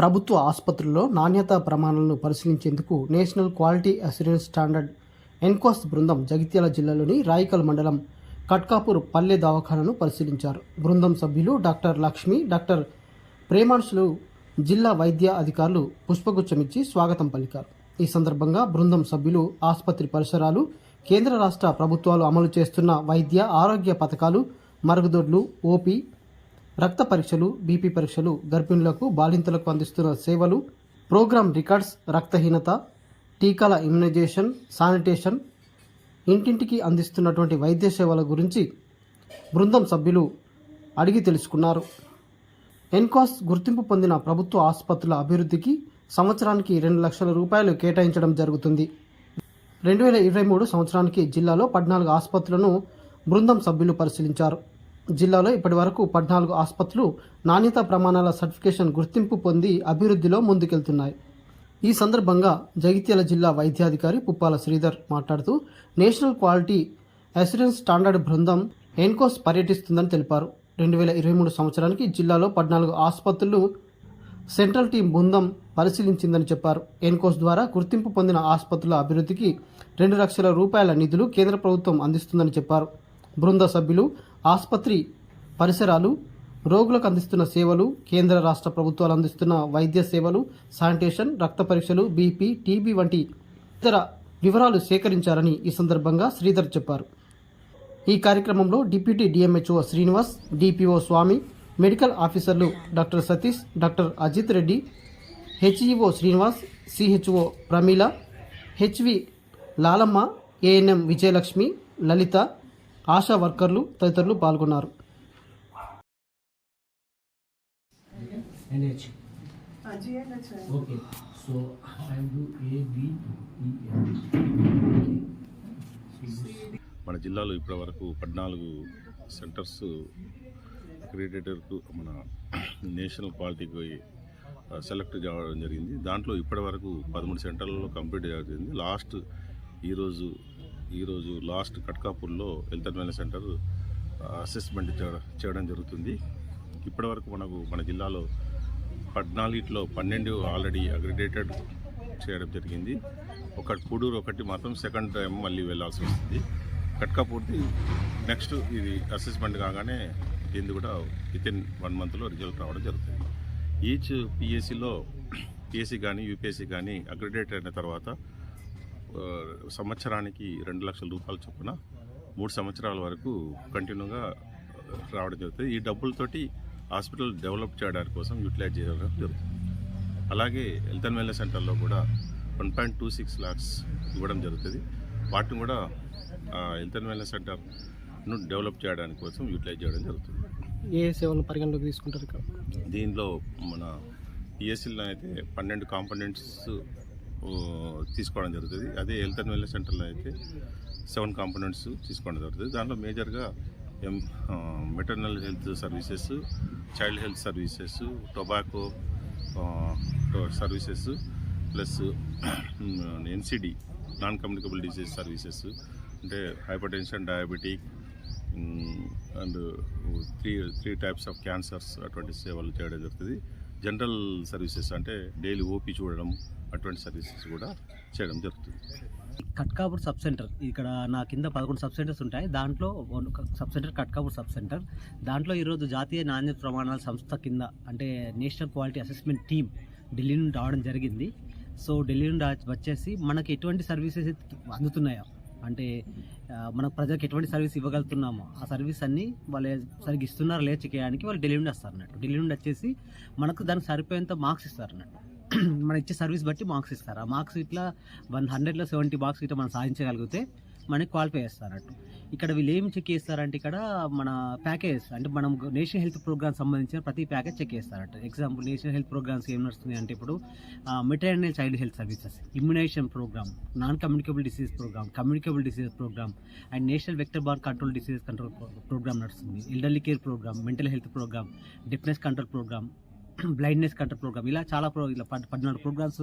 ప్రభుత్వ ఆసుపత్రుల్లో నాణ్యతా ప్రమాణాలను పరిశీలించేందుకు national quality assurance standard NQAS బృందం జగిత్యాల జిల్లాలోని రాయికల్ మండలం కట్కాపూర్ పల్లె దవాఖానను పరిశీలించారు. బృందం సభ్యులు డాక్టర్ లక్ష్మి డాక్టర్ ప్రేమాన్షులు జిల్లా వైద్య అధికారులు పుష్పగుచ్చమిచ్చి స్వాగతం పలికారు. ఈ సందర్భంగా బృందం సభ్యులు ఆసుపత్రి పరిసరాలు కేంద్ర రాష్ట్ర ప్రభుత్వాలు అమలు చేస్తున్న వైద్య ఆరోగ్య పథకాలు మరుగుదొడ్లు ఓపీ రక్త పరీక్షలు బీపీ పరీక్షలు గర్భిణులకు బాలింతలకు అందిస్తున్న సేవలు ప్రోగ్రామ్ రికార్డ్స్ రక్తహీనత టీకాల ఇమ్యునైజేషన్ శానిటేషన్ ఇంటింటికి అందిస్తున్నటువంటి వైద్య సేవల గురించి బృందం సభ్యులు అడిగి తెలుసుకున్నారు. ఎన్కాస్ గుర్తింపు పొందిన ప్రభుత్వ ఆసుపత్రుల అభివృద్ధికి సంవత్సరానికి రెండు లక్షల రూపాయలు కేటాయించడం జరుగుతుంది. రెండు వేల ఇరవై మూడు సంవత్సరానికి జిల్లాలో పద్నాలుగు ఆసుపత్రులను బృందం సభ్యులు పరిశీలించారు. జిల్లాలో ఇప్పటి వరకు పద్నాలుగు ఆసుపత్రులు నాణ్యతా ప్రమాణాల సర్టిఫికేషన్ గుర్తింపు పొంది అభివృద్ధిలో ముందుకెళ్తున్నాయి. ఈ సందర్భంగా జగిత్యాల జిల్లా వైద్యాధికారి పుప్పాల శ్రీధర్ మాట్లాడుతూ నేషనల్ క్వాలిటీ అస్యూరెన్స్ స్టాండర్డ్ బృందం ఎన్కోస్ పర్యటిస్తుందని తెలిపారు. రెండు వేల ఇరవై మూడు సంవత్సరానికి జిల్లాలో పద్నాలుగు ఆసుపత్రులు సెంట్రల్ టీం బృందం పరిశీలించిందని చెప్పారు. ఎన్కోస్ ద్వారా గుర్తింపు పొందిన ఆసుపత్రుల అభివృద్ధికి రెండు లక్షల రూపాయల నిధులు కేంద్ర ప్రభుత్వం అందిస్తుందని చెప్పారు. బృంద సభ్యులు ఆసుపత్రి పరిసరాలు రోగులకు అందిస్తున్న సేవలు కేంద్ర రాష్ట్ర ప్రభుత్వాలు అందిస్తున్న వైద్య సేవలు శానిటేషన్ రక్త పరీక్షలు బీపీ టీబీ వంటి ఇతర వివరాలు సేకరించారని ఈ సందర్భంగా శ్రీధర్ చెప్పారు. ఈ కార్యక్రమంలో deputy DMHO Srinivas DPO Swamy medical ఆఫీసర్లు doctor Satish doctor Ajith Reddy HEO Srinivas CHO Pramila HV Lalamma ANM Vijayalakshmi Lalitha Asha వర్కర్లు తదితరులు పాల్గొన్నారు. మన జిల్లాలో ఇప్పటి వరకు పద్నాలుగు సెంటర్స్ క్రియేటర్కు మన నేషనల్ క్వాలిటీకి పోయి సెలెక్ట్ కావడం జరిగింది. దాంట్లో ఇప్పటి వరకు పదమూడు సెంటర్లలో కంప్లీట్ జరిగింది. లాస్ట్ ఈరోజు ఈరోజు last కట్కాపూర్లో health and wellness centre assessment చేయడం చేయడం జరుగుతుంది. ఇప్పటివరకు మనకు మన జిల్లాలో పద్నాలుగిట్లో పన్నెండు ఆల్రెడీ అగ్రిడేటెడ్ చేయడం జరిగింది. ఒక కూడూరు ఒకటి మాత్రం సెకండ్ టైం మళ్ళీ వెళ్ళాల్సి వస్తుంది. కట్కాపూర్ది నెక్స్ట్ ఇది అసెస్మెంట్ కాగానే దీన్ని కూడా విత్ ఇన్ వన్ మంత్లో రిజల్ట్ రావడం జరుగుతుంది. ఈచ్ పిఎస్సిలో పిఎస్సి కానీ యూపీఎస్సి కానీ అగ్రిడేట్ అయిన తర్వాత సంవత్సరానికి రెండు లక్షల రూపాయల చొప్పున మూడు సంవత్సరాల వరకు కంటిన్యూగా రావడం జరుగుతుంది. ఈ డబ్బులతోటి హాస్పిటల్ డెవలప్ చేయడానికి కోసం యూటిలైజ్ చేయడం జరుగుతుంది. అలాగే హెల్త్ అండ్ వెల్నెస్ సెంటర్లో కూడా one point two six lakhs ఇవ్వడం జరుగుతుంది. వాటిని కూడా హెల్త్ అండ్ వెల్నెస్ సెంటర్ను డెవలప్ చేయడానికి కోసం యూటిలైజ్ చేయడం జరుగుతుంది. ఏ సేవలను పరిగణలోకి తీసుకుంటారు దీనిలో మన పిఎస్సీలో అయితే పన్నెండు కాంపోనెంట్స్ తీసుకోవడం జరుగుతుంది. అదే హెల్త్ అండ్ వెల్నెస్ సెంటర్లో అయితే సెవెన్ కాంపోనెంట్స్ తీసుకోవడం జరుగుతుంది. దాంట్లో మేజర్గా M maternal health services child health services tobacco services plus NCD non communicable disease services అంటే hypertension diabetic and three three types of cancers అటువంటి సేవలు చేయడం జరుగుతుంది. జనరల్ సర్వీసెస్ అంటే డైలీ ఓపీ చూడడం అటువంటి సర్వీసెస్ కూడా చేయడం జరుగుతుంది. కట్కాపూర్ సబ్ సెంటర్ ఇక్కడ నా కింద పదకొండు సబ్ సెంటర్స్ ఉంటాయి. దాంట్లో sub centre Katkapur sub centre. దాంట్లో ఈరోజు జాతీయ నాణ్యత ప్రమాణాల సంస్థ కింద అంటే national quality assessment team Delhi నుండి రావడం జరిగింది. సో ఢిల్లీ నుండి రా- వచ్చేసి మనకి ఎటువంటి సర్వీసెస్ అందుతున్నాయో? అంటే మన ప్రజలకు ఎటువంటి సర్వీస్ ఇవ్వగలుగుతున్నామో? ఆ సర్వీస్ అన్ని వాళ్ళు సరిగ్గా ఇస్తున్నారా లేదా చెక్ వాళ్ళు ఢిల్లీ నుండి వస్తారు అన్నట్టు ఢిల్లీ నుండి వచ్చేసి మనకు దానికి సరిపోయేంత మార్క్స్ ఇస్తారు అన్నట్టు మనం ఇచ్చే సర్వీస్ బట్టి మార్క్స్ ఇస్తారు. ఆ మార్క్స్ ఇట్లా వన్ హండ్రెడ్లో సెవెంటీ మార్క్స్ ఇట్లా మనం సాధించగలిగితే మనకి క్వాలిఫై చేస్తారన్నట్టు ఇక్కడ వీళ్ళు ఏం చెక్ చేస్తారంటే ఇక్కడ మన ప్యాకేజ్ అంటే మనం నేషనల్ హెల్త్ ప్రోగ్రామ్ సంబంధించిన ప్రతి ప్యాకేజ్ చెక్ చేస్తారట ఎగ్జాంపుల్ నేషనల్ హెల్త్ ప్రోగ్రామ్స్ ఏం నడుస్తుంది అంటే ఇప్పుడు maternal child health services immunisation programme non communicable disease programme communicable disease programme and national vector borne control disease control programme నడుస్తుంది. Elderly care programme mental health programme deafness control programme blindness control programme ఇలా చాలా pro ఇలా పద్నాలుగు programmes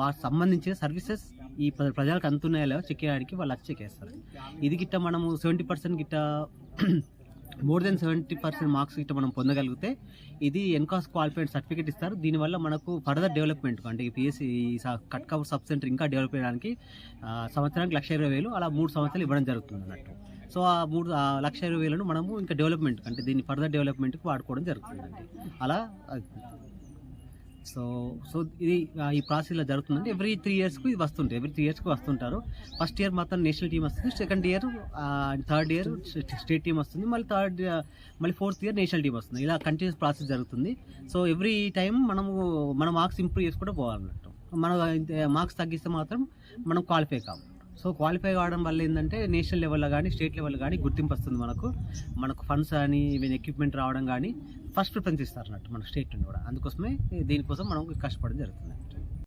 వాటికి సంబంధించిన services ఈ ప్రజలకు అందుతున్నాయో లేవో చెక్ చేయడానికి వాళ్ళు వచ్చి చెక్ చేస్తారు. ఇది గిట్ట మనము సెవెంటీ పర్సెంట్ గిట్ట more than seventy percent marks ఇట్లా మనం పొందగలిగితే ఇది ఎన్కాస్ క్వాలిఫైడ్ సర్టిఫికేట్ ఇస్తారు. దీనివల్ల మనకు ఫర్దర్ డెవలప్మెంట్ అంటే ఈ పిఎస్సి కట్కవర్ సబ్ సెంటర్ ఇంకా డెవలప్ చేయడానికి సంవత్సరానికి లక్ష ఇరవై వేలు అలా మూడు సంవత్సరాలు ఇవ్వడం జరుగుతుంది అన్నట్టు సో ఆ మూడు ఆ లక్ష ఇరవై వేలను మనము ఇంకా డెవలప్మెంట్ అంటే దీన్ని ఫర్దర్ డెవలప్మెంట్కి వాడుకోవడం జరుగుతుందండి. అలా సో సో ఇది ఈ ప్రాసెస్ ఇలా జరుగుతుందంటే ఎవ్రీ త్రీ ఇయర్స్కి ఇది వస్తుంటాయి. ఎవ్రీ త్రీ ఇయర్స్కి వస్తుంటారు. ఫస్ట్ ఇయర్ మాత్రం నేషనల్ టీం వస్తుంది. Second year third year state team వస్తుంది. మళ్ళీ థర్డ్ మళ్ళీ ఫోర్త్ ఇయర్ నేషనల్ టీం వస్తుంది. ఇలా కంటిన్యూస్ ప్రాసెస్ జరుగుతుంది. సో ఎవ్రీ టైం మనము మన మార్క్స్ ఇంప్రూవ్ చేసుకుంటూ పోవాలన్నట్టు. మన మార్క్స్ తగ్గిస్తే మాత్రం మనం క్వాలిఫై కాము. సో క్వాలిఫై కావడం వల్ల ఏంటంటే నేషనల్ లెవెల్లో కానీ స్టేట్ లెవెల్లో కానీ గుర్తింపు వస్తుంది మనకు. మనకు ఫండ్స్ కానీ ఈవెన్ ఎక్విప్మెంట్ రావడం కానీ ఫస్ట్ ప్రిఫరెన్స్ ఇస్తారు అన్నట్టు మన స్టేట్ నుండి కూడా. అందుకోసమే దీనికోసం మనం కష్టపడడం జరుగుతుంది.